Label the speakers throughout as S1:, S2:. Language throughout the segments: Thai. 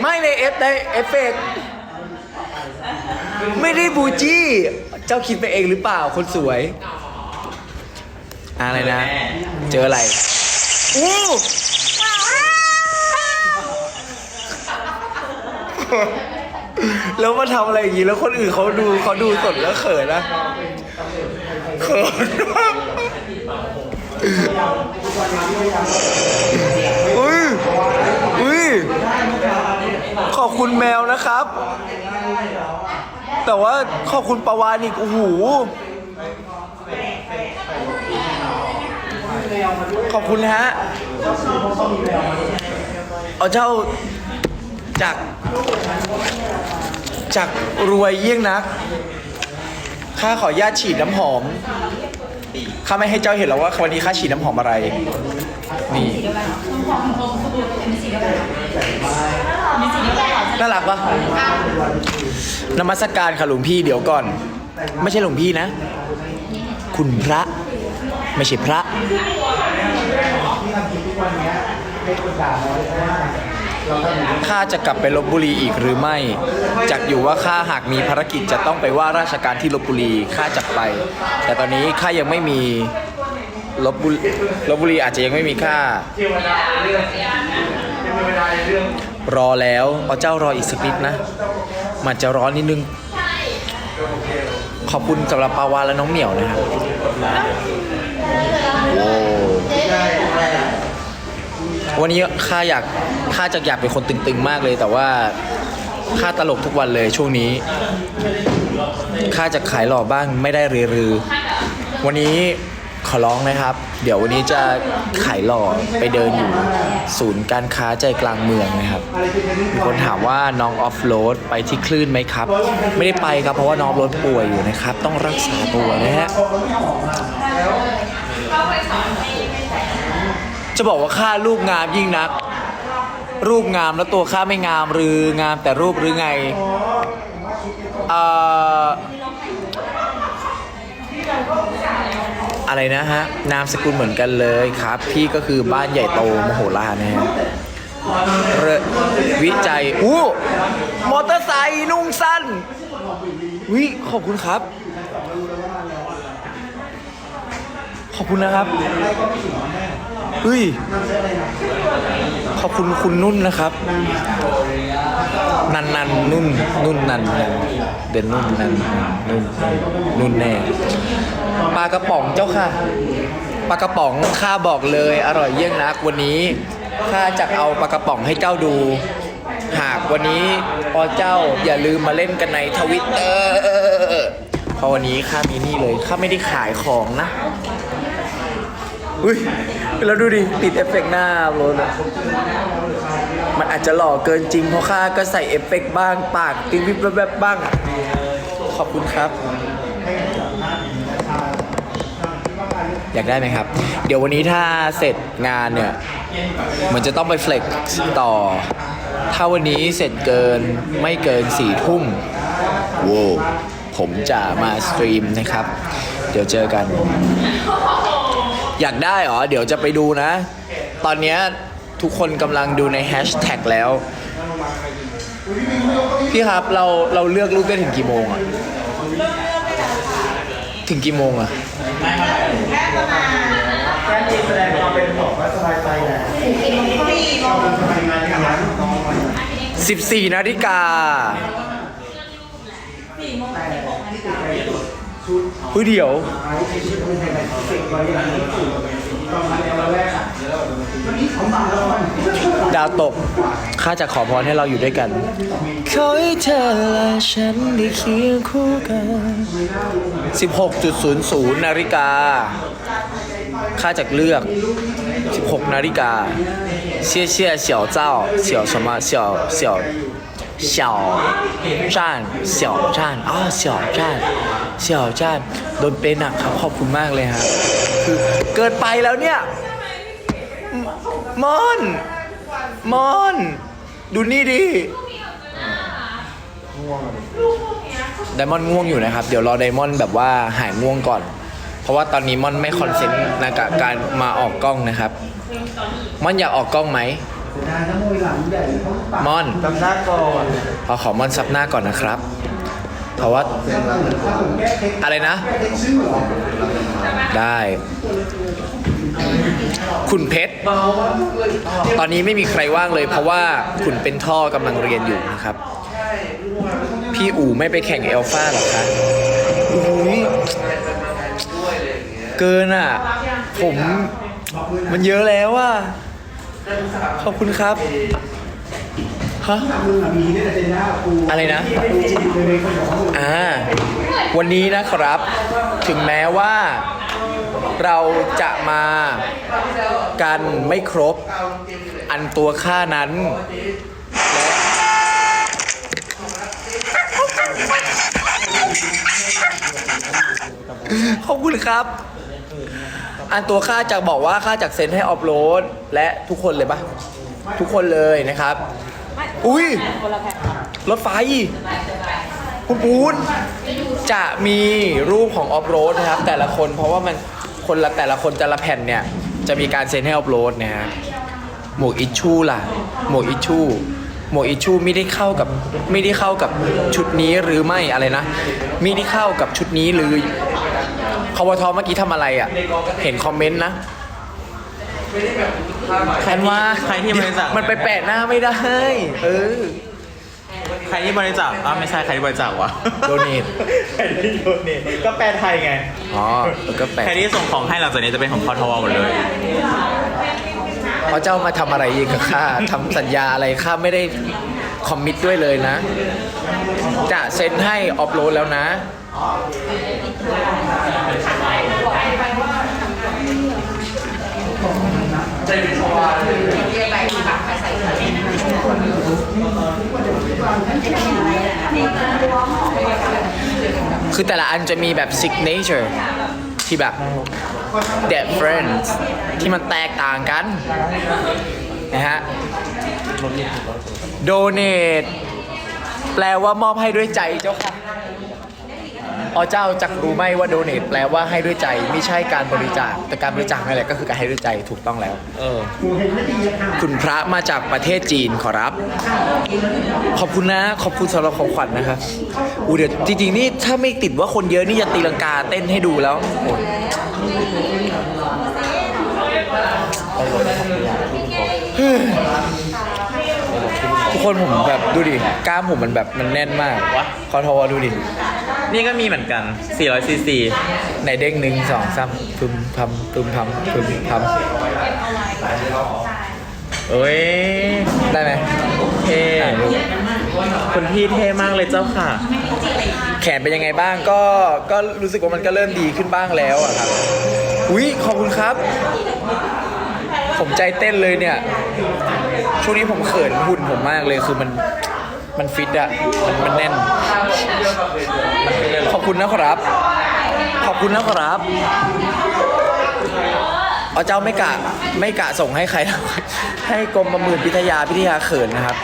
S1: ไม่ในเอฟในเอฟเฟกต์ไม่ได้บูจี้ เจ้าคิดไปเองหรือเปล่าคนสวย อะไรนะ เจออะไรอู้แล้วมาทำอะไรอย่างนี้แล้วคนอื่นเขาดูเขาดูสดแล้วเขินนะเขินมาก อุ้ยอุ้ยขอบคุณแมวนะครับ แต่ว่าขอบคุณประวานอีกโอ้โหขอบคุณนะฮะเอาเจ้าจากจากรวยเยี่ยงนัก ข้าขอญาตฉีดน้ำหอม ข้าไม่ให้เจ้าเห็นหรอกว่าวันนี้ข้าฉีดน้ำหอมอะไร นี่ น่ารักปะนมัสการค่ะหลวงพี่เดี๋ยวก่อน ไม่ใช่หลวงพี่นะ คุณพระ ไม่ใช่พระ ข้าจะกลับไปลบบุรีอีกหรือไม่ จากอยู่ว่าข้าหากมีภารกิจจะต้องไปว่าราชการที่ลบบุรีข้าจะไป แต่ตอนนี้ข้ายังไม่มีลบบุรีลบบุรีอาจจะยังไม่มีข้ารอแล้วเอาเจ้ารออีกสักนิดนะ มันจะร้อนนิดนึง ขอบคุณสำหรับปาวาและน้องเหมียวนะครับโอ้ วันนี้ข้าอยากข้าจะอยากเป็นคนตึงๆมากเลย แต่ว่าข้าตลกทุกวันเลยช่วงนี้ข้าจะขายหล่อบ้างไม่ได้รือรือวันนี้ขอร้องนะครับ เดี๋ยววันนี้จะขายหล่อไปเดินอยู่ศูนย์การค้าใจกลางเมืองนะครับ มีคนถามว่าน้องออฟโรดไปที่คลื่นไหมครับ ไม่ได้ไปครับเพราะว่าน้องโรดป่วยอยู่นะครับ ต้องรักษาตัวนะฮะ จะบอกว่าค่ารูปงามยิ่งนัก รูปงามแล้วตัวข้าไม่งามหรืองามแต่รูปหรือไงเอ่ออะไรนะฮะ นามสกุลเหมือนกันเลยครับ พี่ก็คือบ้านใหญ่โตมโหฬารนะฮะวิจัยอู้มอเตอร์ไซค์นุ่งสั้น วิขอบคุณครับ ขอบคุณนะครับ เฮ้ย ขอบคุณคุณนุ่นนะครับ นันนันนุ่นนุ่นนันนันเด่นนุ่นนันนุ่นนุ่นแน่ปลากระป๋องเจ้าค่ะปลากระป๋องข้าบอกเลยอร่อยเยี่ยงนักวันนี้ข้าจะเอาปลากระป๋องให้เจ้าดู หากวันนี้พอเจ้าอย่าลืมมาเล่นกันในทวิตเตอร์เพราะวันนี้ข้ามีนี่เลยข้าไม่ได้ขายของนะ อุ้ยแล้วดูดิติดเอฟเฟกต์หน้ารถอะมันอาจจะหล่อเกินจริง เพราะข้าก็ใส่เอฟเฟกต์บ้าง ปากติ๊งวิบแบบบ้าง ขอบคุณครับ อยากได้ไหมครับ เดี๋ยววันนี้ถ้าเสร็จงานเนี่ย มันจะต้องไปเฟล็กต่อ ถ้าวันนี้เสร็จเกินไม่เกินสี่ทุ่มโว้ผมจะมาสตรีมนะครับ เดี๋ยวเจอกัน อยากได้เหรอ เดี๋ยวจะไปดูนะ ตอนเนี้ยทุกคนกำลังดูในแฮชแท็กแล้ว พี่ครับเราเราเลือกรูปได้ถึงกี่โมงอะถึงกี่โมงอะ
S2: แค่มีแสดงความเป็นห่วงว่าสบายใจแหละทำงานอย่างนั้น
S1: 14นาฬิกาเฮ้ ยเดี๋ยว ดาวตก ข้าจะขอพรให้เราอยู่ด้วยกัน ขอให้เธอและฉันได้เคียงคู่กัน 16.00 นาฬิกา ข้าจะเลือก 16 นาฬิกา谢谢小赵小什么小小小站小站 เสี่ยวจานโดนเป็นหนักครับขอบคุณมากเลยครับคือเกิดไปแล้วเนี่ยมอนมอน ดูนี่ดิไดมอนง่วงอยู่นะครับ เดี๋ยวรอไดมอนแบบว่าหายง่วงก่อน เพราะว่าตอนนี้มอนไม่คอนเซนต์นะกับการมาออกกล้องนะครับ มอนอยากออกกล้องไหม
S2: ม
S1: อน
S2: จำหน้าก่อน
S1: ขอขอมอนซับหน้าก่อนนะครับ เพราะว่าอะไรนะ ได้ คุณเพชร ตอนนี้ไม่มีใครว่างเลย เพราะว่าคุณเป็นท่อกำลังเรียนอยู่นะครับ พี่อู๋ไม่ไปแข่งเอลฟ่าหรอคะอุ้ยเกินอะ ผมมันเยอะแล้วอะ ขอบคุณครับ ฮะ
S2: มึงอะมีเนี่ยแต่เจน่ากู
S1: อะไรนะ
S2: กูจริงเลยคนบอกว่ามึง
S1: อ่า วันนี้นะครับ ถึงแม้ว่าเราจะมากันไม่ครบ อันตัวค่านั้น ขอบคุณครับ อันตัวค่าจากบอกว่าค่าจากเซ็นให้ออฟโหลด และทุกคนเลยปะทุกคนเลยนะครับ อุ้ยรถไฟคุณปูนจะมีรูปของออฟโรดนะครับ แต่ละคนเพราะว่ามันคนละแต่ละคนแต่ละแผ่นเนี่ย จะมีการเซ็นให้ออฟโรดนะฮะหมวกอิชชูล่ะ หมวกอิชชูหมวกอิชชูไม่ได้เข้ากับไม่ได้เข้ากับชุดนี้หรือไม่อะไรนะไม่ได้เข้ากับชุดนี้หรือคาวทอเมื่อกี้ทำอะไรอะ เห็นคอมเมนต์นะ แคนว่า
S3: ใครที่บริจาค
S1: มันไปแปะหน้าไม่ได้ เออ
S3: ใครที่บริจาคอ้าวไม่ใช่ใครที่บริจาควะ
S1: Donate
S3: ใครที่โดเนทก็แปลไทยไง
S1: อ๋อก็แปะ
S3: ใครที่ส่งของให้หลังจากนี้จะเป็นของพอทวหมดเลย
S1: เพราะเจ้ามาทำอะไรอีกกับข้าทำสัญญาอะไรข้าไม่ได้คอมมิตด้วยเลยนะ จะเซ็นให้ออฟโหลดแล้วนะ คือแต่ละอันจะมีแบบ signature ที่แบบ dead friends ที่มันแตกต่างกัน นะฮะ donate แปลว่ามอบให้ด้วยใจเจ้าค่ะ อ๋อเจ้าจักรู้ไหมว่า donate แปลว่าให้ด้วยใจไม่ใช่การบริจาคแต่การบริจาคนั่นแหละก็คือการให้ด้วยใจถูกต้องแล้ว
S3: เออ
S2: กูเห็นไม่ดีอะค่ะ
S1: คุณพระมาจากประเทศจีนขอรับ ขอบคุณนะ ขอบคุณสำหรับของขวัญนะครับอูเดี๋ยวจริงๆนี่ถ้าไม่ติดว่าคนเยอะนี่จะตีลังกาเต้นให้ดูแล้วโอ้ทุกคนผมแบบดูดิกล้ามผมมันแบบมันแน่นมากคอทวดูดิ
S3: นี่ก็มีเหมือนกัน 400ซีซี
S1: ในเด้งหนึ่งสองสามพึมพำพึมพำพึมพ
S3: เอ้ย
S1: ได้ไหม
S3: เท่คุณพี่เท่มากเลยเจ้าค่ะ
S1: แขนเป็นยังไงบ้างก็ก็รู้สึกว่ามันก็เริ่มดีขึ้นบ้างแล้วอะครับอุ้ยขอบคุณครับ ผมใจเต้นเลยเนี่ย ช่วงนี้ผมเขินหุ่นผมมากเลยคือมันมันฟิตอะมันมันแน่น ขอบคุณนะครับ ขอบคุณนะครับเอาเจ้าไม่กะไม่กะส่งให้ใคร ให้กรมประมือพิทยาพิทยาเขินนะครับ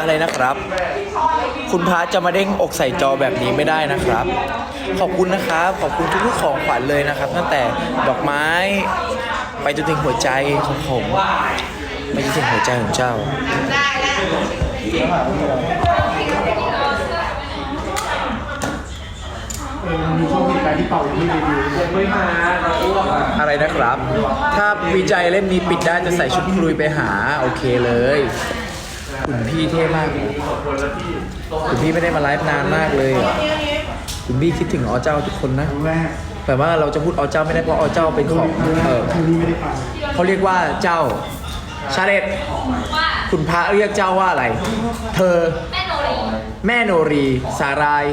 S1: อะไรนะครับ คุณพระจะมาเด้งอกใส่จอแบบนี้ไม่ได้นะครับ ขอบคุณนะครับ ขอบคุณทุกๆของขวัญเลยนะครับ ตั้งแต่ดอกไม้ไปจนถึงหัวใจของผมไปจนถึงหัวใจของเจ้า
S2: เออมีช่วงเหตุการณ์ที่เป่าอย่างที่รีวิวยังไม่มาเราอ้วกอะ
S1: อะไรนะครับ ถ้าวิจัยเล่มนี้ปิดได้จะใส่ชุดคุยไปหา โอเคเลยคุณพี่เท่มากเลยคุณพี่ไม่ได้มาไลฟ์นานมากเลยอะคุณพี่คิดถึงอ๋อเจ้าทุกคนนะ
S2: ครั้งแรก
S1: แต่ว่าเราจะพูดอ๋อเจ้าไม่ได้เพราะอ๋อเจ้าเป็นของเออ
S2: คืนนี้ไม่ได้ฟัง
S1: เขาเรียกว่าเจ้า ชาเลตคุณพระเรียกเจ้าว่าอะไร เธอ
S4: แม่โนรี
S1: แม่โนรี สาราย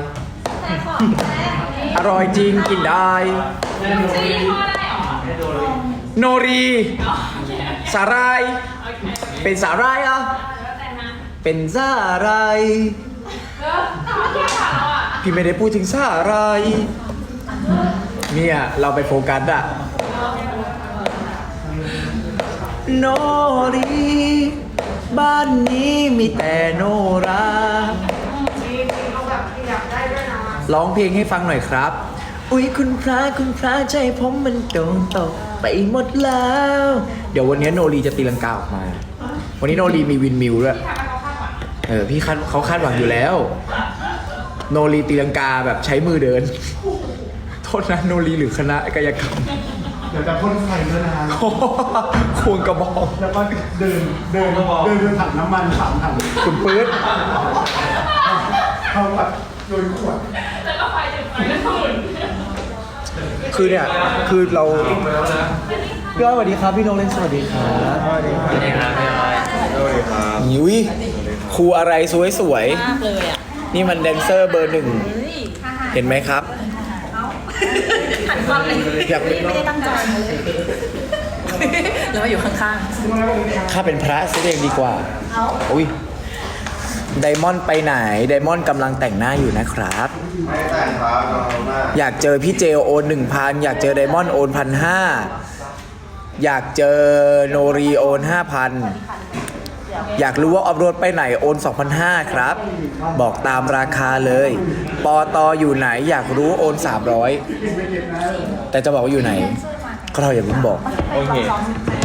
S1: อร่อยจริงกินได้
S4: ชื่อยี่ห้อได้เหรอ
S1: โนรีสารายเป็นสารายเหรอะ
S4: แต่นะ
S1: เป็นสาราย
S4: เออถามที่ถามอะ
S1: พี่ไม่ได้พูดถึงสารายเนี่ยเราไปโฟกัสอะโนรีบ้านนี้มีแต่โนรา ร้องเพลงให้ฟังหน่อยครับ อุ๊ยคุณพระคุณพระใจผมมันโดนตกไปหมดแล้ว เดี๋ยววันนี้โนรีจะตีลังกาออกมา วันนี้โนรีมีวินมิวด้วยเออพี่คาดเขาคาดหวังอยู่แล้ว โนรีตีลังกาแบบใช้มือเดิน โทษนะโนรีหรือคณะกายกรรม
S2: เดี๋ยวจะพ่นไฟด้วยนะฮะ
S1: ควงกระบอก
S2: แล้วก็เดินเดินเดินเดินถังน้ำมันสามถัง
S1: คุณปื๊ด
S2: เขาแบบโยนขวด
S1: คือเนี่ย คือเราพี่อ้อยสวัสดีครับ พี่โนเล่นสวัสดีครับสวัสดีครับ
S3: สวัสดีครับพี่อ้อยสวัสดีครับ
S1: ยุ้ยครูอะไรสวยสวย
S5: มากเลยอะ
S1: ๆนี่มันแดนเซอร์เบอร์หนึ่ง เห็นไหมครับ
S5: หันความเลย
S1: อยากเป็น
S5: ไม่ได้ตั้งใจแล้วมาอยู่ข้าง
S1: ข้าเป็นพระเสียเองดีกว่าอุ้ย ไดมอนด์ไปไหนไดมอนด์กำลังแต่งหน้าอยู่นะครับอยากเจอพี่เจโอนหนึ่งพันอยากเจอไดมอนด์โอนพันห้าอยากเจอโนรีโอนห้าพันอยากรู้ว่าออฟโรดไปไหนโอน2,500ครับ บอกตามราคาเลย ปอตออยู่ไหนอยากรู้โอน 300 แต่จะบอกว่าอยู่ไหน ก็เราอย่าเพิ่งบอก
S3: โอเค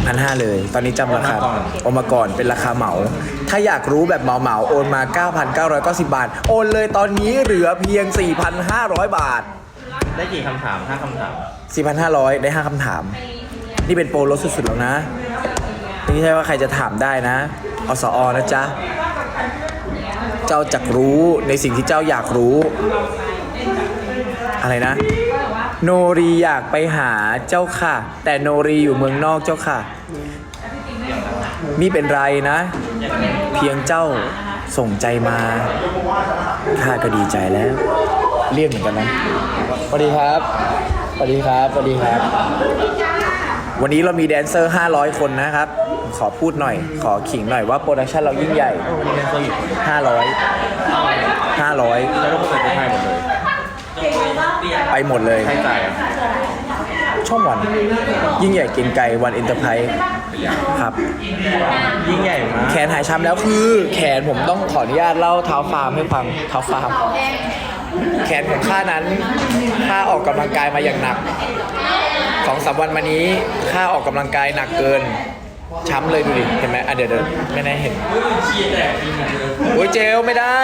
S1: พันห้าเลย ตอนนี้จำราคา
S3: โอนมาก่อน
S1: โอนมาก่อนเป็นราคาเหมา ถ้าอยากรู้แบบเหมาเหมาๆโอนมา 9,990 บาท โอนเลยตอนนี้เหลือเพียง 4,500 บาท
S3: ได้กี่คำถามห้าคำถาม
S1: 4,500 ได้ 5คำถาม นี่เป็นโปรลดสุดๆแล้วนะนี่ไม่ใช่ว่าใครจะถามได้นะอสอนะจ๊ะ เจ้าจักรู้ในสิ่งที่เจ้าอยากรู้ อะไรนะ โนรีอยากไปหาเจ้าค่ะ แต่โนรีอยู่เมืองนอกเจ้าค่ะ มีเป็นไรนะ เพียงเจ้าส่งใจมาข้าก็ดีใจแล้ว เรียกเหมือนกันนะสวัสดีครับสวัสดีครับสวัสดีครับ วันนี้เรามีแดนเซอร์ 500 คนนะครับ ขอพูดหน่อย ขอขิงหน่อยว่าโปรดักชันเรายิ่งใหญ่
S3: วันนี้เป็นโซลิด
S1: 500 500
S3: แล้วก็เป็นไทยหมดเลย
S1: ไปหมดเลย
S3: ใครจ่ายอะ
S1: ช่องวัน ยิ่งใหญ่เกินไกลวันเอ็นเตอร์ไพรส์ครับ
S3: ยิ่งใหญ่มาก
S1: แขนหายช้ำแล้วคือ แขนผมต้องขออนุญาตเล่าเท้าฟาร์มให้ฟังเท้าฟาร์มแขนของข้านั้นข้าออกกำลังกายมาอย่างหนักสองสามวันมานี้ข้าออกกำลังกายหนักเกิน ช้ำเลยดูดิเห็นไหมอะเดี๋ยวเดี๋ยวไม่ได้เห็นโอ้ยเจลไม่ได้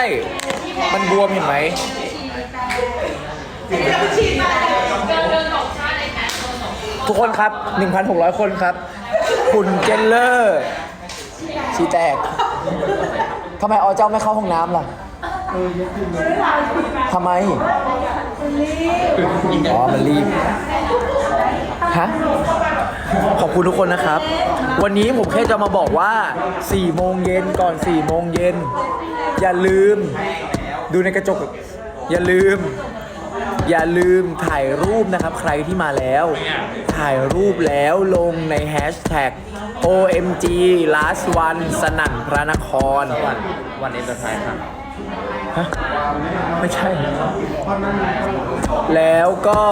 S1: มันบวมเห็นไหม ทุกคนครับ 1,600 คนครับ คุณเจนเลอร์ชีแตกทำไมอเจ้าไม่เข้าห้องน้ำล่ะทำไมอ๋อมันรีบฮะขอบคุณทุกคนนะครับ วันนี้ผมแค่จะมาบอกว่า 4 โมงเย็นก่อน 4 โมงเย็น อย่าลืม ดูในกระจก อย่าลืม อย่าลืมถ่ายรูปนะครับ ใครที่มาแล้ว ถ่ายรูปแล้วลงในแฮชแท็ก OMG last one สนั่นพระนคร
S3: วันวันเอ็นเตอร์ไพรส์ครับ
S1: ฮะไม่ใช่ แล้วก็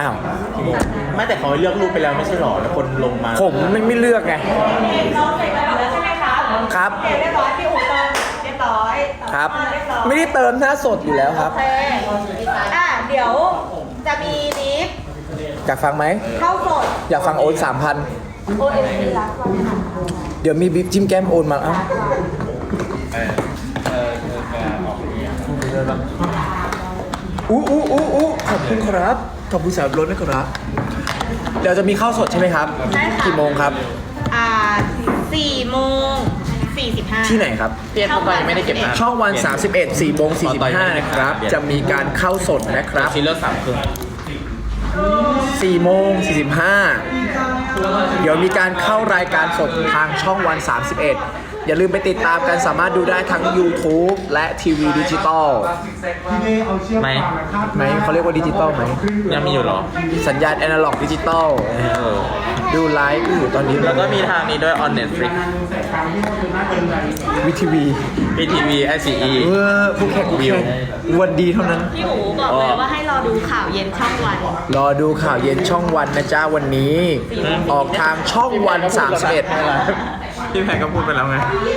S1: อ้าว
S3: ไม่แต่เขาเลือกรูปไปแล้วไม่ใช่หรอ แล้วคนลงมา
S1: ผมไม่ไม่เลือกไง ครับ
S5: ๆเรียบร้อยพี่อู๋เติ มเรียบร้อย
S1: ครับไม่ได้เติมหน้าสดอยู่แล้วครับ
S5: โอเคอะเดี๋ยวจะมีลิฟต์
S1: อยากฟังไหม
S5: เข้าสด
S1: อยากฟังโอนสามพัน
S5: โอเอ็มซีรักวันค่ะ
S1: เดี๋ยวมีบิ๊กจิ้มแก้มโอนมาเอ้า
S3: เออเออเออแกออกอย่างเงี้ย
S1: อู้อู้อู้อู้ขอบคุณครับ ขอบคุณสำหรับรถนะครับ เดี๋ยวจะมีข้าวสดใช่ไหมครับ
S5: ใช่ค่ะ
S1: กี่โมงครับ
S5: อ่าสี่โมง สี่สิบห้า
S1: ที่ไหนครับ
S3: เพียรพวกเรายังไม่ได้เก็บมา
S1: ช่องวัน 31 4โมง45นะครับ จะมีการเข้าสดนะครับ
S3: ชิ้นเลือกสามครึ่ง
S1: 4โมง45 เดี๋ยวมีการเข้ารายการสดทางช่องวัน 31 อย่าลืมไปติดตามกันสามารถดูได้ทั้ง YouTube และทีวีดิจิตอล
S2: พี่เน่เอาเชือกฟางมาคาด
S1: ไหมเขาเรียกว่าดิจิตอลไหม
S3: ยังมีอยู่เหรอ
S1: สัญญาณแอนะล็อกดิจิตอล
S3: เออ
S1: ดูไลฟ์อยู่ตอนนี้
S3: แล้วก็มีทางนี้ด้วย on Netflix
S1: วิทีวี
S3: PTV ICE
S1: เออผู้แข่งผู้แข่งวันดีเท่านั้น
S5: พี่อู๋บอกเลยว่าให้รอดูข่าวเย็นช่องวัน
S1: รอดูข่าวเย็นช่องวันนะจ๊ะวันนี้ ออกทางช่องวัน31
S3: พี่แพรก็พูดไปแล้วไง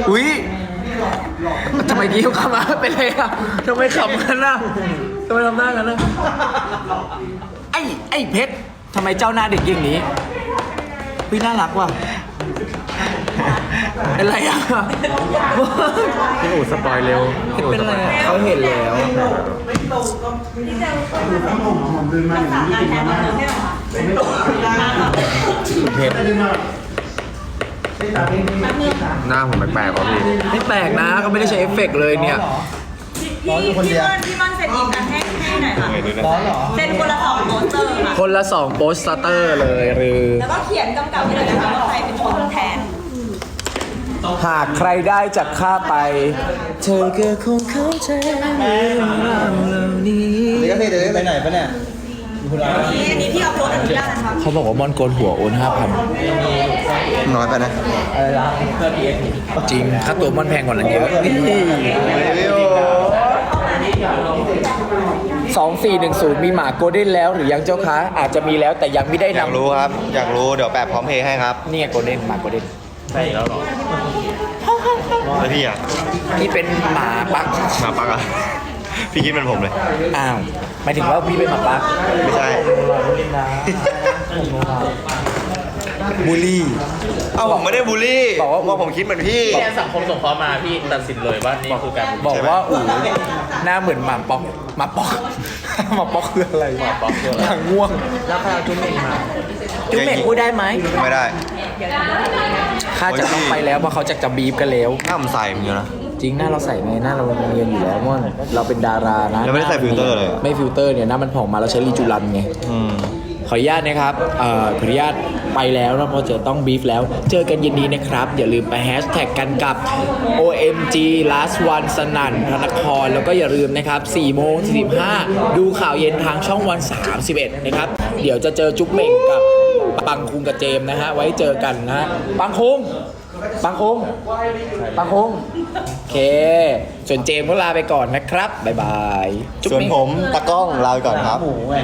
S1: อุ้ยทำไมยิ้มเข้ามาเป็นไรอะทำไมขำกันอะทำไมทำหน้ากันอะไอ้ไอ้เพชรทำไมเจ้าหน้าเด็กอย่างนี้พี่น่ารักว่ะ เป็นไรอะ
S3: พี่อู๋สปอยเร็วพี่อู๋
S1: เป็น
S3: ส
S1: ไร
S3: ปอย
S1: อะเขาเห็นแล้วเพชร
S3: หน้าผมแปลกๆว่ะพี่
S1: ไม่แปลกนะก็ไม่ได้ใช้เอฟเฟกต์เลยเนี่ย
S2: ร้อนอยู่คนเดียว
S5: พี่มันเซ็นอีกกันให้ให้หน่อยค่ะ
S2: ร้อนเหรอ
S5: เซ็นคนละสองโปสเตอร์ค่ะ
S1: คนละสองโปสเตอร์เลยหรือ
S5: แล้วก็เขียนกำกับให้เลยนะคะว่าใครเป็นคนแทน
S1: หากใครได้จากข้าไป เธอก็คงเข้าใจเรื่องราวเหล่านี้
S2: นี่ก็พี่เดี๋ยวไปไหนปะเนี่ยอยู่คุณอา
S5: นี่อันนี้พี่เอาโพสอนุญาตนะคะ
S1: เขาบอกว่ามอนโกนหัวโอนห้าพัน
S2: น้อยไปนะ
S3: อะไรนะเพื่อพีเอส
S1: จริงค่าตัวมอนแพงกว่านั้นเยอะสองสี่หนึ่งศูนย์มีหมาโกลเด้นแล้วหรือยังเจ้าคะอาจจะมีแล้วแต่ยังไม่ได้
S6: อยาก
S1: นำ
S6: รู้ครับ อยากรู้เดี๋ยวแปะพร้อมเพย์ให้ครับ
S1: นี่ไงโกลเด้นหมาโกลเด้น
S3: ใช่แล้วเหรอ
S6: แล้วพี่อะ
S1: ที่เป็นหมาปัก
S6: มาปักอะ พี่คิดเป็นผมเลย
S1: อ้าวหมายถึงว่าพี่เป็นหมาปัก
S6: ไม่ใช่
S1: บูลลี่
S6: เอ้าผมไม่ได้บูลลี่
S1: บอกว่า
S6: ว่าผมคิดเหมือนพี่
S3: แค่สังคมสงเคราะห์มาพี่ตัดสินเลยว่านี่คือการ
S1: บอกว่าอู๋หน้าเหมือนหมาป๊อกหมาป๊อกหมาป๊อกคืออะไร
S3: หมาป๊อกคืออะไร
S1: หางง่วง
S3: แล้วใครเอาจุ๊บเองมา
S1: จุ๊บเหม่งพูดได้ไหม
S6: ไม่ได้
S1: ข้าจะต้องไปแล้วเพราะเขาจะจะบีบกันแล้ว
S6: หน้าผมใส่เหมือนกันนะ
S1: จริงหน้าเราใส่ไงหน้าเราเรียนอยู่แล้วม่อนเราเป็นดารานะ
S6: ยังไม่ได้ใส่ฟิลเตอร์เลยอะ
S1: ไม่ฟิลเตอร์เนี่ยหน้ามันผ่องมาเราใช้รีจูรันไง
S6: อืม
S1: ขออนุญาตนะครับเอ่อขออนุญาตไปแล้วนะเพราะจะต้องบีฟแล้ว เจอกันเย็นนี้นะครับ อย่าลืมไปแฮชแท็กกันกับ OMG last one สนั่นพระนคร แล้วก็อย่าลืมนะครับ4โมง45 ดูข่าวเย็นทางช่องวัน 31 นะครับ เดี๋ยวจะเจอจุ๊บเหม่งกับ ปังคุงกับเจมส์นะฮะ ไว้เจอกันนะฮะ ปังคุง ปังคุง ปังคุง โอเค ส่วนเจมส์ก็ลาไปก่อนนะครับ บ๊ายบายจุ๊บ
S6: ส่วน
S1: เหม่ง
S6: ผมตะกล้องลาไปก่อนครับ
S3: หมูไง